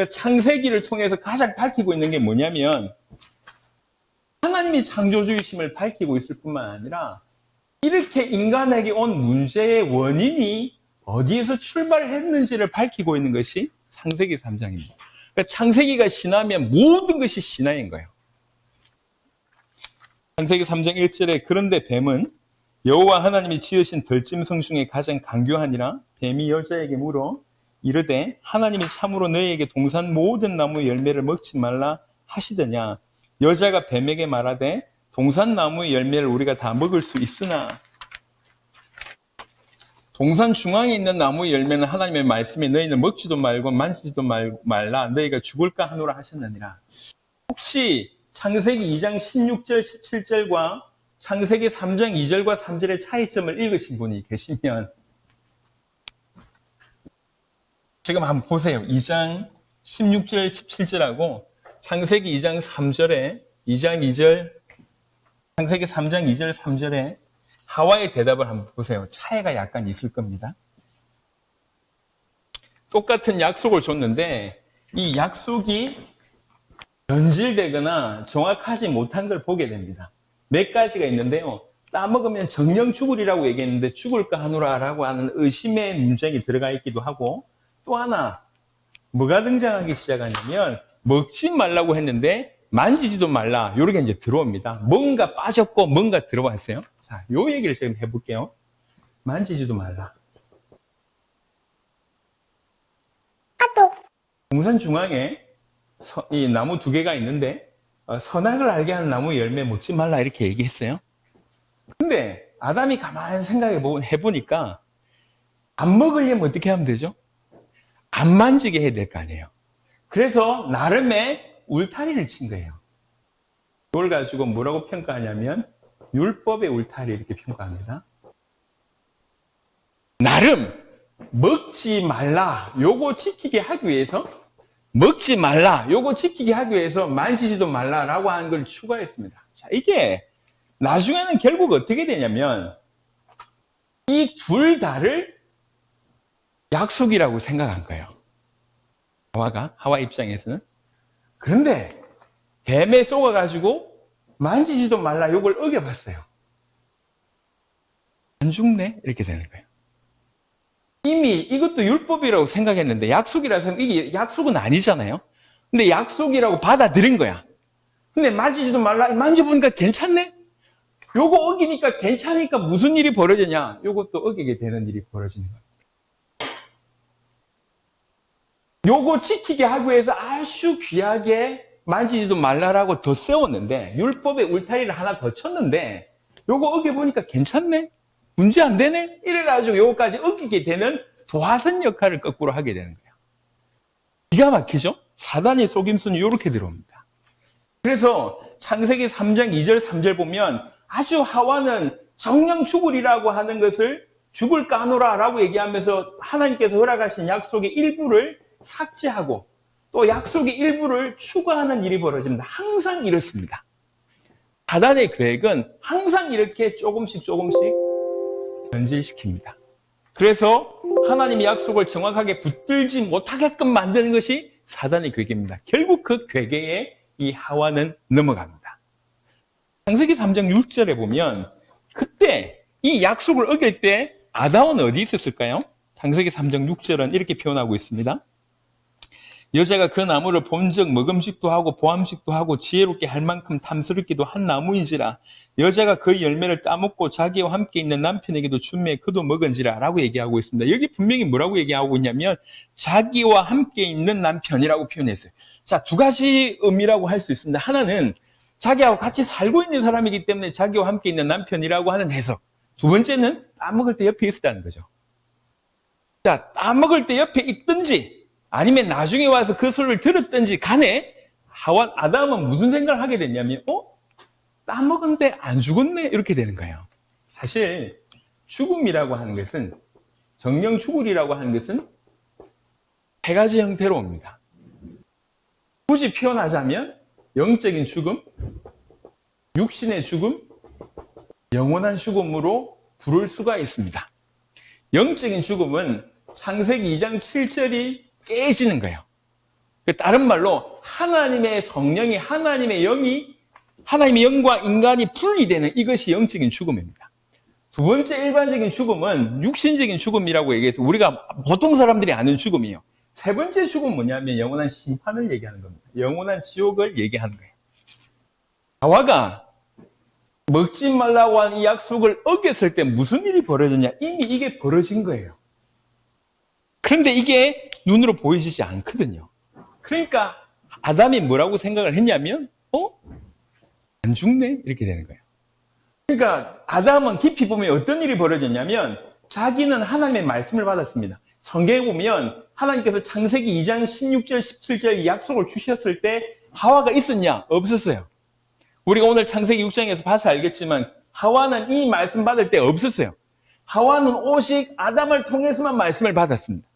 그러니까 창세기를 통해서 가장 밝히고 있는 게 뭐냐면 하나님이 창조주의심을 밝히고 있을 뿐만 아니라 이렇게 인간에게 온 문제의 원인이 어디에서 출발했는지를 밝히고 있는 것이 창세기 3장입니다. 그러니까 창세기가 신화면 모든 것이 신화인 거예요. 창세기 3장 1절에 그런데 뱀은 여호와 하나님이 지으신 덜짐승 중에 가장 강교하니라 뱀이 여자에게 물어 이르되 하나님이 참으로 너희에게 동산 모든 나무 열매를 먹지 말라 하시더냐? 여자가 뱀에게 말하되 동산 나무의 열매를 우리가 다 먹을 수 있으나 동산 중앙에 있는 나무의 열매는 하나님의 말씀에 너희는 먹지도 말고 만지지도 말, 말라 너희가 죽을까 하노라 하셨느니라. 혹시 창세기 2장 16절 17절과 창세기 3장 2절과 3절의 차이점을 읽으신 분이 계시면 지금 한번 보세요. 2장 16절 17절하고 창세기 2장 3절에 2장 2절 창세기 3장 2절 3절에 하와의 대답을 한번 보세요. 차이가 약간 있을 겁니다. 똑같은 약속을 줬는데 이 약속이 변질되거나 정확하지 못한 걸 보게 됩니다. 몇 가지가 있는데요. 따먹으면 정령 죽으리라고 얘기했는데 죽을까 하노라라고 하는 의심의 문장이 들어가 있기도 하고 또 하나 뭐가 등장하기 시작하냐면 먹지 말라고 했는데 만지지도 말라 요렇게 이제 들어옵니다. 뭔가 빠졌고 뭔가 들어왔어요. 자, 요 얘기를 지금 해볼게요. 만지지도 말라. 동산 중앙에 서- 이 나무 두 개가 있는데 어, 선악을 알게 하는 나무 열매 먹지 말라 이렇게 얘기했어요. 근데 아담이 가만히 생각해 보- 해보니까 안 먹으려면 어떻게 하면 되죠? 안 만지게 해야 될 거 아니에요. 그래서 나름의 울타리를 친 거예요. 이걸 가지고 뭐라고 평가하냐면 율법의 울타리 이렇게 평가합니다. 나름 먹지 말라 요거 지키게 하기 위해서 먹지 말라 요거 지키게 하기 위해서 만지지도 말라라고 하는 걸 추가했습니다. 자 이게 나중에는 결국 어떻게 되냐면 이 둘 다를 약속이라고 생각한 거예요. 하와가 하와 입장에서는 그런데 뱀에 쏘아가지고 만지지도 말라 요걸 어겨봤어요. 안 죽네 이렇게 되는 거예요. 이미 이것도 율법이라고 생각했는데 약속이라고 생각 이게 약속은 아니잖아요. 근데 약속이라고 받아들인 거야. 근데 만지지도 말라 만져보니까 괜찮네. 요거 어기니까 괜찮으니까 무슨 일이 벌어지냐? 요것도 어기게 되는 일이 벌어지는 거야. 요거 지키게 하기 위해서 아주 귀하게 만지지도 말라라고 더 세웠는데 율법의 울타리를 하나 더 쳤는데 요거 어겨보니까 괜찮네? 문제 안 되네? 이래가지고 요거까지 어기게 되는 도화선 역할을 거꾸로 하게 되는 거예요. 기가 막히죠? 사단의 속임수는 이렇게 들어옵니다. 그래서 창세기 3장 2절 3절 보면 아주 하와는 정령 죽으리라고 하는 것을 죽을까 하노라라고 얘기하면서 하나님께서 허락하신 약속의 일부를 삭제하고 또 약속의 일부를 추가하는 일이 벌어집니다. 항상 이렇습니다. 사단의 계획은 항상 이렇게 조금씩 조금씩 변질시킵니다. 그래서 하나님의 약속을 정확하게 붙들지 못하게끔 만드는 것이 사단의 괴계입니다. 결국 그 괴계에 이 하와는 넘어갑니다. 창세기 3장 6절에 보면 그때 이 약속을 어길 때 아담은 어디 있었을까요? 창세기 3장 6절은 이렇게 표현하고 있습니다. 여자가 그 나무를 본즉 먹음직도 하고 보암직도 하고 지혜롭게 할 만큼 탐스럽기도 한 나무인지라 여자가 그 열매를 따먹고 자기와 함께 있는 남편에게도 준매 그도 먹은지라 라고 얘기하고 있습니다. 여기 분명히 뭐라고 얘기하고 있냐면 자기와 함께 있는 남편이라고 표현했어요. 자, 두 가지 의미라고 할 수 있습니다. 하나는 자기하고 같이 살고 있는 사람이기 때문에 자기와 함께 있는 남편이라고 하는 해석. 두 번째는 따먹을 때 옆에 있었다는 거죠. 자, 따먹을 때 옆에 있든지 아니면 나중에 와서 그 소리를 들었든지 간에 하와 아담은 무슨 생각을 하게 됐냐면 어? 따먹은데 안 죽었네 이렇게 되는 거예요. 사실 죽음이라고 하는 것은 정령 죽으리라고 하는 것은 세 가지 형태로 옵니다. 굳이 표현하자면 영적인 죽음, 육신의 죽음, 영원한 죽음으로 부를 수가 있습니다. 영적인 죽음은 창세기 2장 7절이 깨지는 거예요. 다른 말로 하나님의 성령이 하나님의 영이 하나님의 영과 인간이 분리되는 이것이 영적인 죽음입니다. 두 번째 일반적인 죽음은 육신적인 죽음이라고 얘기해서 우리가 보통 사람들이 아는 죽음이에요. 세 번째 죽음은 뭐냐면 영원한 심판을 얘기하는 겁니다. 영원한 지옥을 얘기하는 거예요. 하와가 먹지 말라고 한 이 약속을 어겼을 때 무슨 일이 벌어졌냐? 이미 이게 벌어진 거예요. 그런데 이게 눈으로 보이시지 않거든요. 그러니까 아담이 뭐라고 생각을 했냐면, 어? 안 죽네? 이렇게 되는 거예요. 그러니까 아담은 깊이 보면 어떤 일이 벌어졌냐면 자기는 하나님의 말씀을 받았습니다. 성경에 보면 하나님께서 창세기 2장 16절, 17절 약속을 주셨을 때 하와가 있었냐? 없었어요. 우리가 오늘 창세기 6장에서 봐서 알겠지만 하와는 이 말씀 받을 때 없었어요. 하와는 오직 아담을 통해서만 말씀을 받았습니다.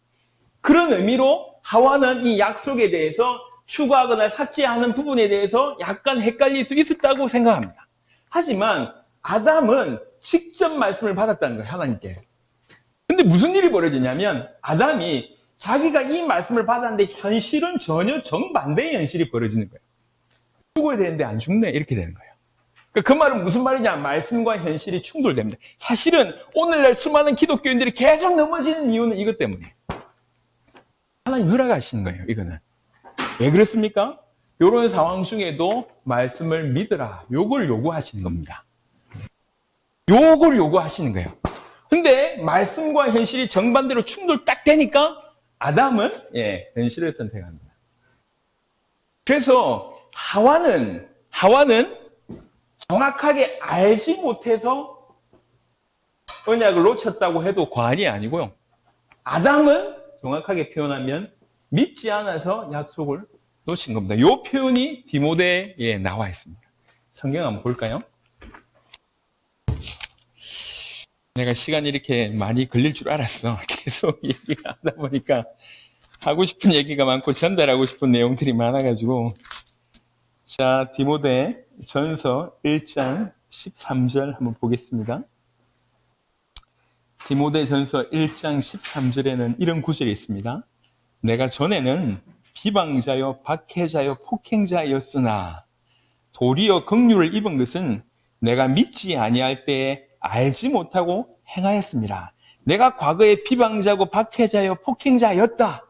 그런 의미로 하와는 이 약속에 대해서 추구하거나 삭제하는 부분에 대해서 약간 헷갈릴 수 있었다고 생각합니다. 하지만 아담은 직접 말씀을 받았다는 거예요, 하나님께. 근데 무슨 일이 벌어지냐면 아담이 자기가 이 말씀을 받았는데 현실은 전혀 정반대의 현실이 벌어지는 거예요. 죽어야 되는데 안 죽네 이렇게 되는 거예요. 그러니까 그 말은 무슨 말이냐? 말씀과 현실이 충돌됩니다. 사실은 오늘날 수많은 기독교인들이 계속 넘어지는 이유는 이것 때문에 하나님 허락하시는 거예요. 이거는 왜 그렇습니까? 이런 상황 중에도 말씀을 믿으라. 요걸 요구하시는 겁니다. 요걸 요구하시는 거예요. 근데 말씀과 현실이 정반대로 충돌 딱 되니까 아담은 예, 현실을 선택합니다. 그래서 하와는 하와는 정확하게 알지 못해서 언약을 놓쳤다고 해도 과언이 아니고요. 아담은 정확하게 표현하면 믿지 않아서 약속을 놓친 겁니다. 이 표현이 디모데에 나와 있습니다. 성경 한번 볼까요? 내가 시간이 이렇게 많이 걸릴 줄 알았어. 계속 얘기를 하다 보니까 하고 싶은 얘기가 많고 전달하고 싶은 내용들이 많아가지고 자, 디모데 전서 1장 13절 한번 보겠습니다. 디모데 전서 1장 13절에는 이런 구절이 있습니다. 내가 전에는 비방자요, 박해자요, 폭행자였으나 도리어 긍휼을 입은 것은 내가 믿지 아니할 때에 알지 못하고 행하였습니다. 내가 과거에 비방자고 박해자요, 폭행자였다.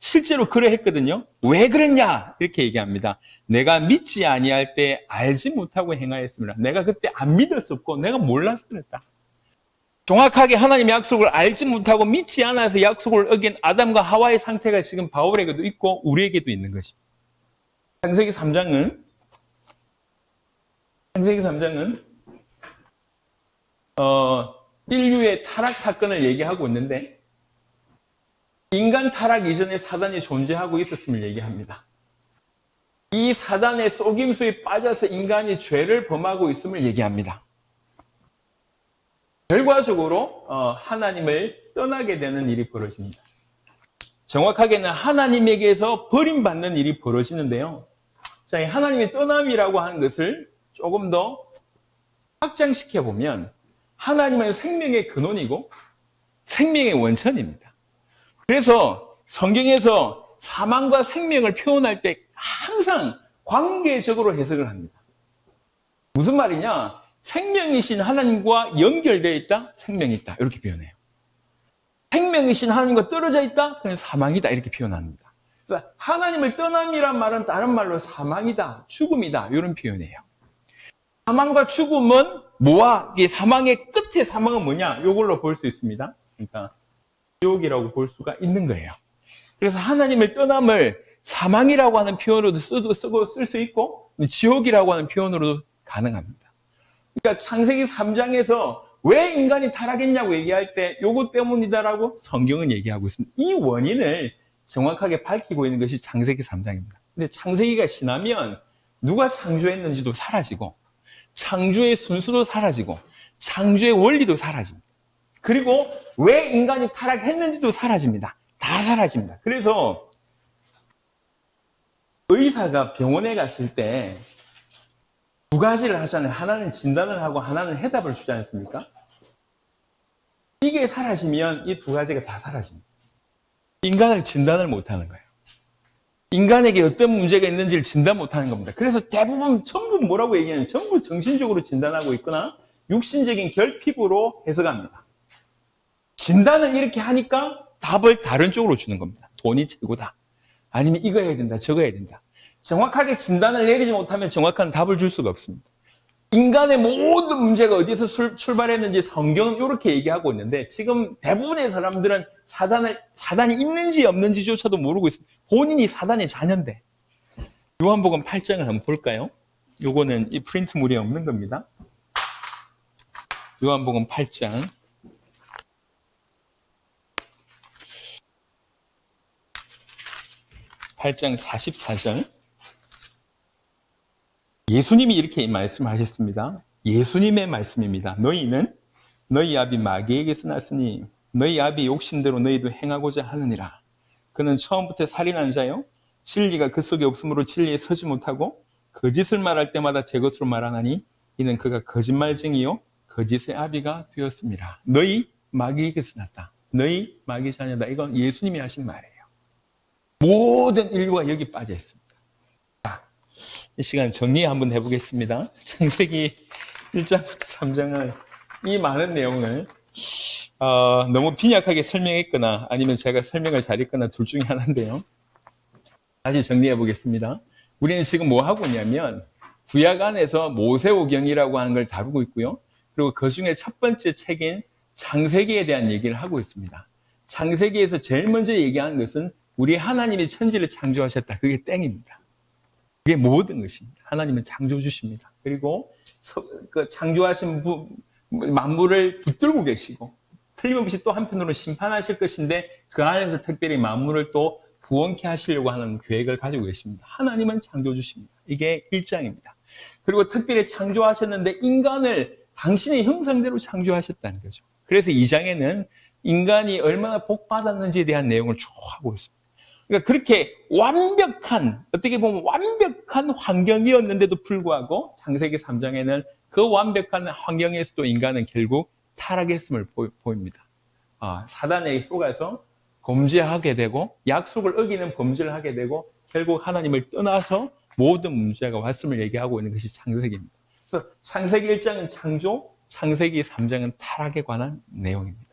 실제로 그래 했거든요. 왜 그랬냐? 이렇게 얘기합니다. 내가 믿지 아니할 때 알지 못하고 행하였습니다. 내가 그때 안 믿었었고 내가 그랬다. 정확하게 하나님의 약속을 알지 못하고 믿지 않아서 약속을 어긴 아담과 하와의 상태가 지금 바울에게도 있고 우리에게도 있는 것입니다. 창세기 3장은 창세기 3장은 어, 인류의 타락 사건을 얘기하고 있는데 인간 타락 이전에 사단이 존재하고 있었음을 얘기합니다. 이 사단의 속임수에 빠져서 인간이 죄를 범하고 있음을 얘기합니다. 결과적으로 어, 하나님을 떠나게 되는 일이 벌어집니다. 정확하게는 하나님에게서 버림받는 일이 벌어지는데요. 자, 하나님의 떠남이라고 하는 것을 조금 더 확장시켜 보면 하나님은 생명의 근원이고 생명의 원천입니다. 그래서 성경에서 사망과 생명을 표현할 때 항상 관계적으로 해석을 합니다. 무슨 말이냐? 생명이신 하나님과 연결되어 있다? 생명이 있다. 이렇게 표현해요. 생명이신 하나님과 떨어져 있다? 그냥 사망이다. 이렇게 표현합니다. 그래서 하나님을 떠남이란 말은 다른 말로 사망이다, 죽음이다. 이런 표현이에요. 사망과 죽음은 뭐와 이게 사망의 끝에 사망은 뭐냐? 이걸로 볼 수 있습니다. 그러니까 지옥이라고 볼 수가 있는 거예요. 그래서 하나님을 떠남을 사망이라고 하는 표현으로도 쓰고, 쓸 수 있고 지옥이라고 하는 표현으로도 가능합니다. 그러니까 창세기 3장에서 왜 인간이 타락했냐고 얘기할 때 요것 때문이다라고 성경은 얘기하고 있습니다. 이 원인을 정확하게 밝히고 있는 것이 창세기 3장입니다. 근데 창세기가 지나면 누가 창조했는지도 사라지고 창조의 순수도 사라지고 창조의 원리도 사라집니다. 그리고 왜 인간이 타락했는지도 사라집니다. 다 사라집니다. 그래서 의사가 병원에 갔을 때 두 가지를 하잖아요. 하나는 진단을 하고 하나는 해답을 주지 않습니까? 이게 사라지면 이 두 가지가 다 사라집니다. 인간을 진단을 못 하는 거예요. 인간에게 어떤 문제가 있는지를 진단 못하는 겁니다. 그래서 대부분 전부 뭐라고 얘기하냐면 전부 정신적으로 진단하고 있거나 육신적인 결핍으로 해석합니다. 진단을 이렇게 하니까 답을 다른 쪽으로 주는 겁니다. 돈이 최고다. 아니면 이거 해야 된다, 저거 해야 된다. 정확하게 진단을 내리지 못하면 정확한 답을 줄 수가 없습니다. 인간의 모든 문제가 어디서 술- 출발했는지 성경은 이렇게 얘기하고 있는데 지금 대부분의 사람들은 사단을, 사단이 있는지 없는지조차도 모르고 있습니다. 본인이 사단의 자녀인데. 요한복음 8장을 한번 볼까요? 요거는 이 프린트물이 없는 겁니다. 요한복음 8장. 팔장 44절. 예수님이 이렇게 말씀하셨습니다. 예수님의 말씀입니다. 너희는 너희 아비 마귀에게서 났으니 너희 아비 욕심대로 너희도 행하고자 하느니라. 그는 처음부터 살인한 자요. 진리가 그 속에 없으므로 진리에 서지 못하고 거짓을 말할 때마다 제 것으로 말하나니 이는 그가 거짓말쟁이요 거짓의 아비가 되었습니다. 너희 마귀에게서 났다. 너희 마귀 자녀다. 이건 예수님이 하신 말이에요. 모든 인류가 여기 빠져 있습니다. 이 시간 정리 한번 해보겠습니다. 창세기 1장부터 3장은 이 많은 내용을 어, 너무 빈약하게 설명했거나 아니면 제가 설명을 잘했거나 둘 중에 하나인데요. 다시 정리해 보겠습니다. 우리는 지금 뭐 하고 있냐면 구약 안에서 모세오경이라고 하는 걸 다루고 있고요. 그리고 그 중에 첫 번째 책인 창세기에 대한 얘기를 하고 있습니다. 창세기에서 제일 먼저 얘기하는 것은 우리 하나님이 천지를 창조하셨다. 그게 땡입니다. 그게 모든 것입니다. 하나님은 창조주십니다. 그리고 서- 그 창조하신 부- 만물을 붙들고 계시고 틀림없이 또 한편으로 심판하실 것인데 그 안에서 특별히 만물을 또 부원케 하시려고 하는 계획을 가지고 계십니다. 하나님은 창조주십니다. 이게 1장입니다. 그리고 특별히 창조하셨는데 인간을 당신의 형상대로 창조하셨다는 거죠. 그래서 2장에는 인간이 얼마나 복받았는지에 대한 내용을 쭉 하고 있습니다. 그러니까 그렇게 완벽한, 어떻게 보면 완벽한 환경이었는데도 불구하고 창세기 3장에는 그 완벽한 환경에서도 인간은 결국 타락했음을 보, 보입니다. 아, 사단에 속아서 범죄하게 되고 약속을 어기는 범죄를 하게 되고 결국 하나님을 떠나서 모든 문제가 왔음을 얘기하고 있는 것이 창세기입니다. 그래서 창세기 1장은 창조, 창세기 3장은 타락에 관한 내용입니다.